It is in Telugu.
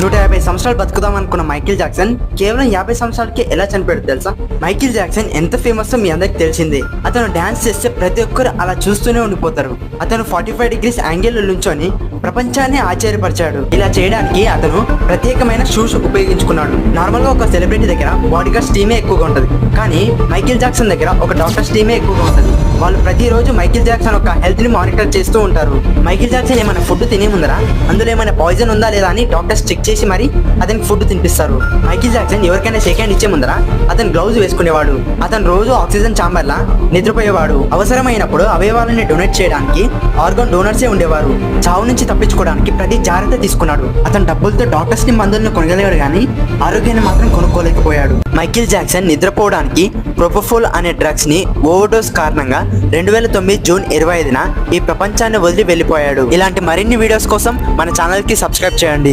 నూట యాభై సంవత్సరాలు బతుకుదాం అనుకున్న మైకిల్ జాక్సన్ కేవలం యాభై సంవత్సరాలకి ఎలా చనిపోయాడు తెలుసా? మైకిల్ జాక్సన్ ఎంత ఫేమస్ మీ అందరికి తెలిసిందే. అతను డాన్స్ చేస్తే ప్రతి ఒక్కరు అలా చూస్తూనే ఉండిపోతారు. అతను ఫార్టీ ఫైవ్ డిగ్రీస్ యాంగిల్ నుంచొని ప్రపంచాన్ని ఆశ్చర్యపరిచాడు. ఇలా చేయడానికి అతను ప్రత్యేకమైన షూస్ ఉపయోగించుకున్నాడు. నార్మల్గా ఒక సెలబ్రిటీ దగ్గర బాడీ స్టీమే టీమే ఎక్కువగా ఉంటది. కానీ మైకిల్ జాక్సన్ దగ్గర ఒక డాక్టర్స్ టీమే ఎక్కువగా ఉంటది. వాళ్ళు ప్రతిరోజు మైకిల్ జాక్సన్ ఒక హెల్త్ని మానిటర్ చేస్తూ ఉంటారు. మైకిల్ జాక్సన్ ఏమైనా ఫుడ్ తినే ముందరా అందులో ఏమైనా పాయిజన్ ఉందా లేదా అని డాక్టర్స్ చెక్ చేసి మరి అతనికి ఫుడ్ తినిపిస్తారు. మైకిల్ జాక్సన్ ఎవరికైనా షేక్ హ్యాండ్ ఇచ్చే ముందర అతను గ్లౌజ్ వేసుకునేవాడు. అతను రోజు ఆక్సిజన్ ఛాంబర్లా నిద్రపోయేవాడు. అవసరమైనప్పుడు అవయవాలని డొనేట్ చేయడానికి ఆర్గాన్ డోనర్సే ఉండేవారు. చావు నుంచి తప్పించుకోవడానికి ప్రతి జాగ్రత్త తీసుకున్నాడు. అతను డబ్బులతో డాక్టర్స్ని మందులను కొనగలిగాడు కానీ ఆరోగ్యాన్ని మాత్రం కొనుక్కోలేకపోయాడు. మైకిల్ జాక్సన్ నిద్రపోవడానికి ప్రొపోఫోల్ అనే డ్రగ్స్ని ఓవర్డోస్ కారణంగా రెండు వేల తొమ్మిది జూన్ ఇరవై ఐదున ఈ ప్రపంచాన్ని వదిలి వెళ్ళిపోయాడు. ఇలాంటి మరిన్ని వీడియోస్ కోసం మన ఛానల్కి సబ్స్క్రైబ్ చేయండి.